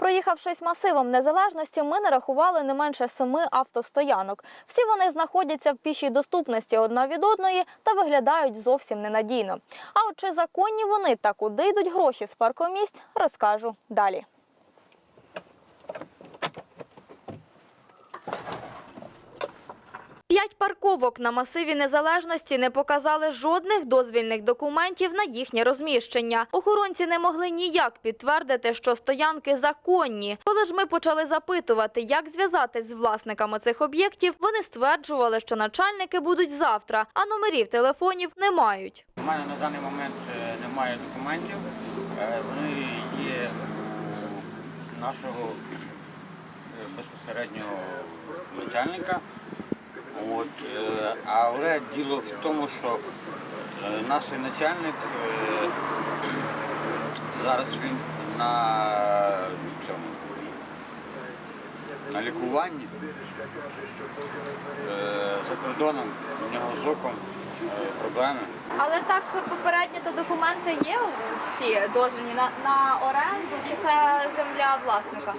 Проїхавшись масивом незалежності, ми нарахували не менше семи автостоянок. Всі вони знаходяться в пішій доступності одна від одної та виглядають зовсім ненадійно. А от чи законні вони та куди йдуть гроші з паркомісць, розкажу далі. Парковок на масиві незалежності не показали жодних дозвільних документів на їхнє розміщення. Охоронці не могли ніяк підтвердити, що стоянки законні. Коли ж ми почали запитувати, як зв'язатись з власниками цих об'єктів, вони стверджували, що начальники будуть завтра, а номерів телефонів не мають. У мене на даний момент е, немає документів. Е, Вони є нашого е, безпосереднього начальника. От, е, але діло в тому, що е, наш начальник е, зараз він на цьому на лікуванні за кордоном, у нього з оком проблеми. Але так попередні то документи є всі дозвільні на, на оренду, чи це земля власника?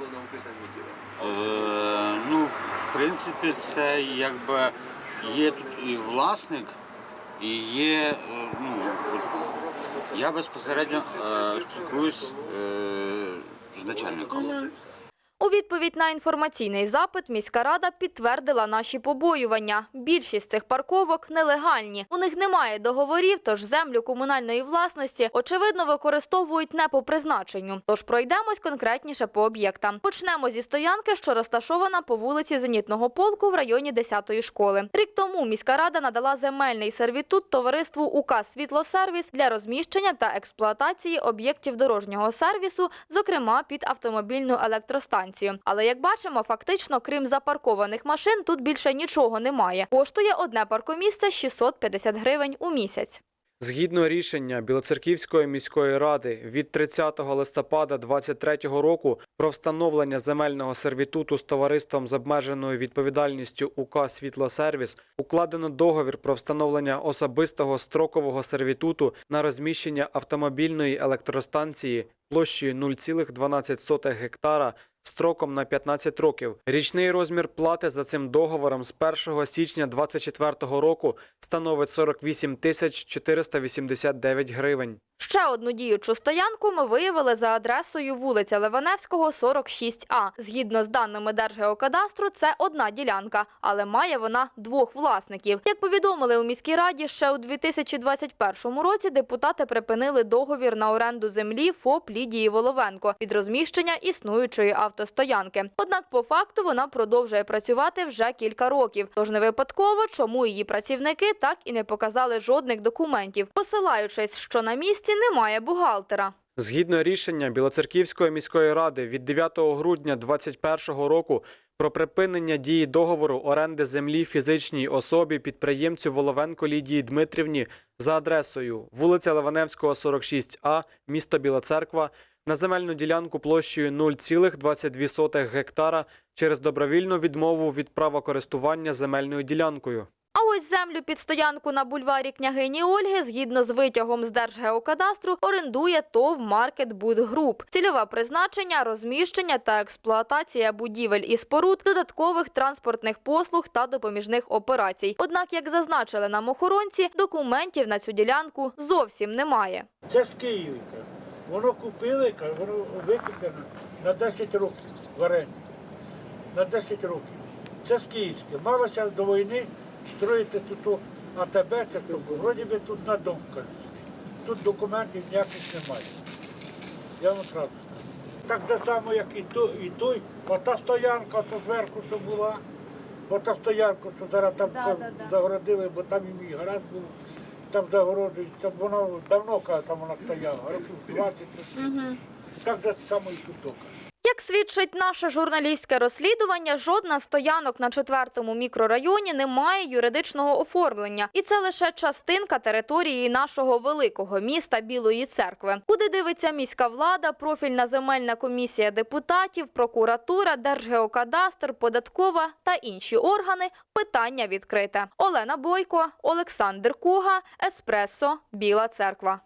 Принципі, це якби є тут і власник, і є, е, ну, я безпосередньо е, спілкуюсь е, з начальником. У відповідь на інформаційний запит міська рада підтвердила наші побоювання. Більшість цих парковок нелегальні. У них немає договорів, тож землю комунальної власності очевидно використовують не по призначенню. Тож пройдемось конкретніше по об'єктам. Почнемо зі стоянки, що розташована по вулиці Зенітного полку в районі 10-ї школи. Рік тому міська рада надала земельний сервітут товариству УК «Світлосервіс» для розміщення та експлуатації об'єктів дорожнього сервісу, зокрема під автомобільну електростанцію. Але як бачимо, фактично, крім запаркованих машин, тут більше нічого немає. Коштує одне паркомісце 650 гривень у місяць. Згідно рішення Білоцерківської міської ради від 30 листопада 2023 року про встановлення земельного сервітуту з товариством з обмеженою відповідальністю УК «Світлосервіс» укладено договір про встановлення особистого строкового сервітуту на розміщення автомобільної електростанції площею 0,12 гектара строком на 15 років. Річний розмір плати за цим договором з 1 січня 2024 року становить 48 тисяч 489 гривень. Ще одну діючу стоянку ми виявили за адресою вулиця Леваневського, 46А. Згідно з даними Держгеокадастру, це одна ділянка, але має вона двох власників. Як повідомили у міській раді, ще у 2021 році депутати припинили договір на оренду землі ФОП Лідії Воловенко від розміщення існуючої автостоянки. Однак, по факту, вона продовжує працювати вже кілька років. Тож не випадково, чому її працівники так і не показали жодних документів, посилаючись, що на місці немає бухгалтера. Згідно рішення Білоцерківської міської ради від 9 грудня 2021 року про припинення дії договору оренди землі фізичній особі підприємцю Воловенко Лідії Дмитрівні за адресою вулиця Леваневського, 46А, місто Біла Церква, на земельну ділянку площею 0,22 гектара через добровільну відмову від права користування земельною ділянкою. А ось землю під стоянку на бульварі княгині Ольги, згідно з витягом з Держгеокадастру, орендує ТОВ «Маркет Буд Груп». Цільове призначення, розміщення та експлуатація будівель і споруд, додаткових транспортних послуг та допоміжних операцій. Однак, як зазначили нам охоронці, документів на цю ділянку зовсім немає. Це з Києва. Воно купили, воно викупено на 10 років в оренді. На 10 років. Це з Київське. Малося до війни строїти тут АТБ, вроді би тут на дом кажуть. Тут документів ніяких немає. Я вам правду. Так же само, як і той, і той. Ота стоянка, то зверху, що була. Ота стоянка, що зараз там Да, да, да. загородили, бо там і мій гараж був. Там загороджують, там воно давно каже, там вона стояла, років 20 років. Так же само і тут. Як свідчить наше журналістське розслідування, жодна стоянок на четвертому мікрорайоні не має юридичного оформлення, і це лише частинка території нашого великого міста Білої церкви, куди дивиться міська влада, профільна земельна комісія депутатів, прокуратура, Держгеокадастр, податкова та інші органи. Питання відкрите. Олена Бойко, Олександр Куга, Еспресо, Біла Церква.